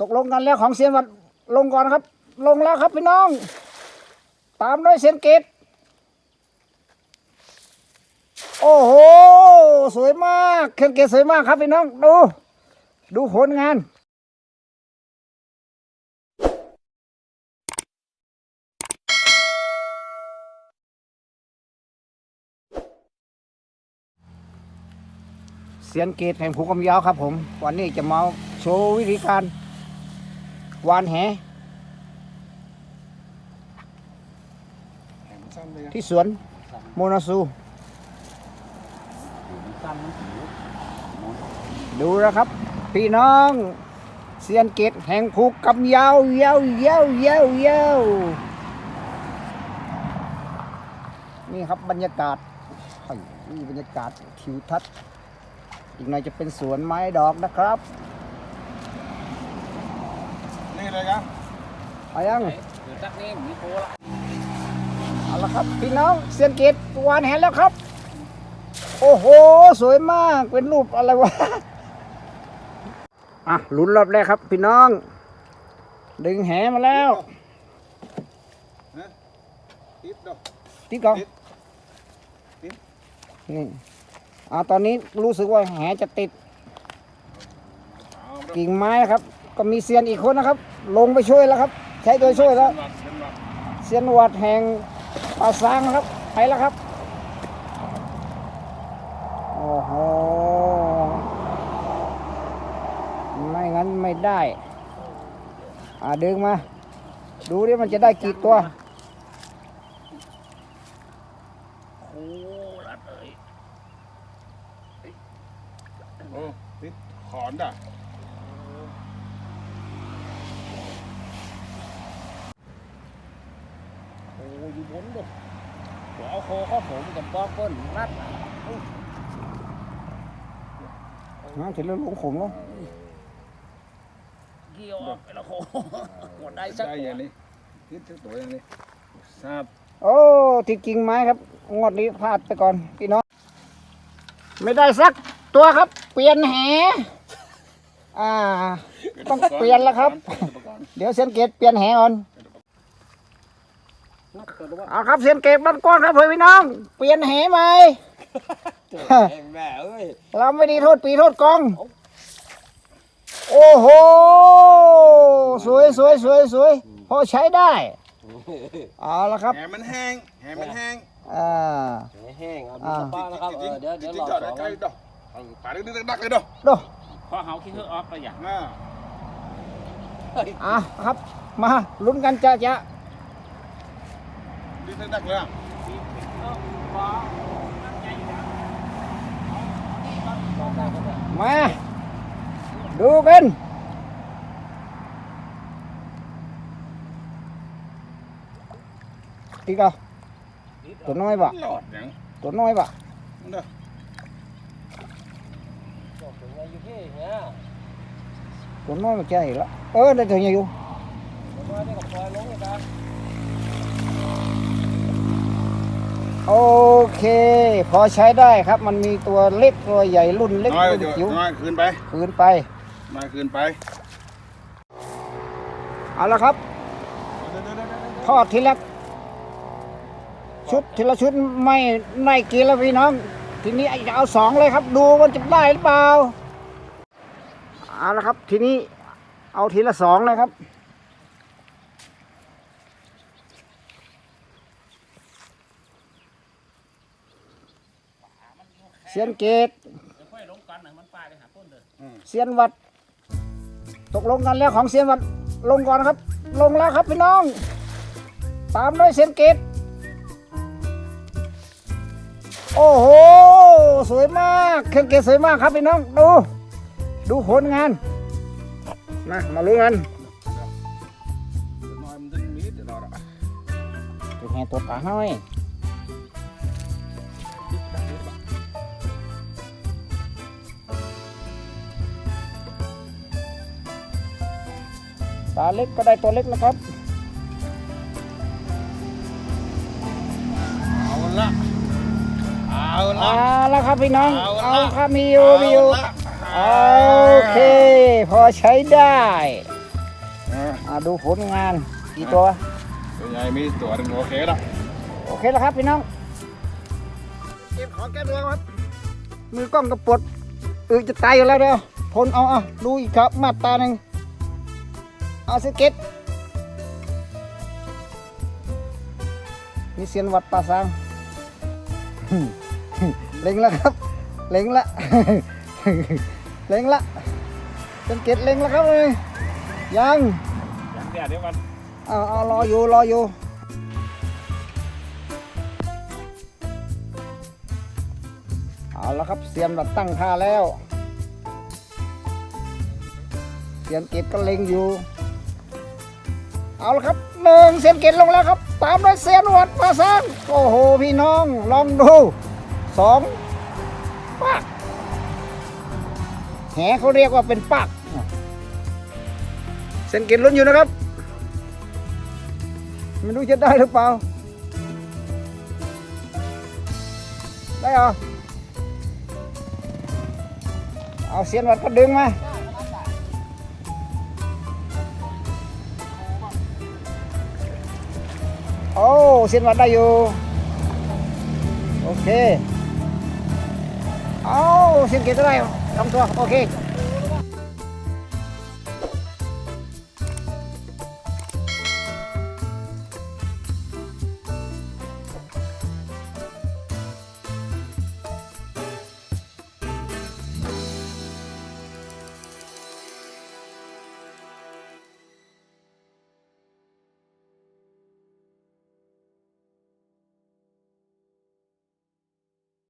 ตกลงกันแล้วของเซียนวัดลงก่อนครับ ลงแล้วครับพี่น้อง ตามด้วยเซียนเกตโอ้โห สวยมากเครื่องเกตสวยมากครับพี่น้อง ดู ดูผลงานเสียนเกตแห่งภูกำยาวครับผม วันนี้จะมาโชว์วิธีการ วานแหแข็งสั้นเลยนะที่สวนโมนาซูสั้นมันผิวดูนะครับ พี่น้องเสียนเกตแห่งภูกำยาวยาวยาวยาวยาวนี่ครับบรรยากาศนี่บรรยากาศทิวทัศน์อีกหน่อยจะเป็นสวนไม้ดอกนะครับ เลยครับเอายังเดี๋ยวจักนี้มีโคละเอาละครับพี่น้องเสียนเกตวานแหแล้วครับ โอ้โห สวยมากเป็นรูปอะไรวะอะลุ้นรอบแรกครับ พี่น้อง ดึงแหมาแล้วติดดอกติดก่อนติดติดนี่อ่าตอนนี้รู้สึกว่าแหจะติดเอากิ่งไม้นะครับ ก็มีเซียนอีกคนนะครับ ลงไปช่วยแล้วครับ ใช้ตัวช่วยแล้วเซียนวัดแห่งป่าซางนะครับไปแล้วครับโอ้โหไม่งั้นไม่ได้ อ่าดึงมา ดูดิมันจะได้กี่ตัวโคละเอ้ยโอ้ติดขอนด่ะ อยู่บนดูเดี๋ยวเอาโคเข้าผมกับปอกเปิ้ลนัดน้ำถึงแล้วหลงขมแล้วเกี่ยวออกไปละโคหมดได้สักได้ตัอวย่างนี้ติดสักตัวอย่างนี้ทราบโอ้ที่กิ่งไม้ครับ งวดนี้พลาดไปก่อนพี่น้อง ไม่ได้สักตัวครับ เปลี่ยนแหอ่า ต้องเปลี่ยนแล้วครับ เดี๋ยวเซียนเกตเปลี่ยนแหก่อนนัดตัวดูว่า เอาครับเซียนเกตบ้านก้อนครับเพื่อนพี่น้อง เปลี่ยนแหใหม่แม่เอ้ยเราไม่ดีโทษปีโทษกอง โอ้โห สวยสวยสวยสวยพอใช้ได้ เอาละครับแหมันแห้งแหมันแห้งอ่าแห้งเอาดูอ่าสป้านะครับเออเดี๋ยวเดี๋ยวรอจอดสองใกล้ๆดอกเอาป่าดึกๆดักๆเลยดอกดูพอเฮาคิดเฮ้อออฟไปอย่างน่าอะครับ มาลุ้นกันจะจะ ดึกๆดักเลยอะมาดูกันตีกเอาตัวน้อย โอเค พอใช้ได้ครับ มันมีตัวเล็กตัวใหญ่รุ่นเล็กน้อยรุ่นอยู่จิ๋วน้อยคืนไปคืนไปน้อยคืนไป เอาละครับทอดทีละชุดทีละชุดไม่ไม่กินแล้วพี่น้อง ทีนี้จะเอาสองเลยครับ ดูมันจะได้หรือเปล่าเอาละครับ ทีนี้เอาทีละสองเลยครับ เสียนเกตเดี๋ยวค่อยลงกันหน่อยมันปลายไปหาต้นเลยเซียนวัด ตกลงกันแล้วของเซียนวัดลงก่อนครับ ลงแล้วครับพี่น้อง ตามด้วยเซียนเกตโอ้โห สวยมากเครื่องเกตสวยมากครับพี่น้อง ดู ดูผลงาน มา มาลุ้นกันน้อยมันจะมีเดี๋ยวรอดอะตัวแห่ตัวตาห้อย ตาเล็กก็ได้ตัวเล็กนะครับ เอาละ เอาละ เอาละครับพี่น้อง เอาละ เอาครับมีอยู่มีอยู่ละโอเค พอใช้ได้อ่าอ่าดูผลงานกี่ตัว ตัวใหญ่มีตัวหนึ่งโอเคละโอเคแล้วครับพี่น้อง เก็บของแก้ตัวครับ มือกล้องกระปวดเออจะตายอยู่แล้วเด้อพลเอาเอาดูอีกครับมาตราหนึ่ง เอาสเก็ตมีเสียนวัดป่าซางเล็งแล้วครับ เล็งละเล็งละสเก็ตเล็งแล้วครับเลยยังอย่างเดียวเดี๋ยวมันเอาเอารออยู่รออยู่เอาแล้วครับเสียมเราตั้งท่าแล้ว เสียนเกตก็เล็งอยู่ เอาละครับหนึ่งเสียนเกตลงแล้วครับตามด้วยเสียนวัดปลาซางโอ้โหพี่น้องลองดูสองปากแหเขาเรียกว่าเป็นปากเสียนเกตลุ้นอยู่นะครับไม่รู้จะได้หรือเปล่า ได้เหรอเอาเสียนวัดก็ดึงมา โอ้เส้นวัดได้อยู่ โอเคเอาเสียนเกตได้สองตัว โอเค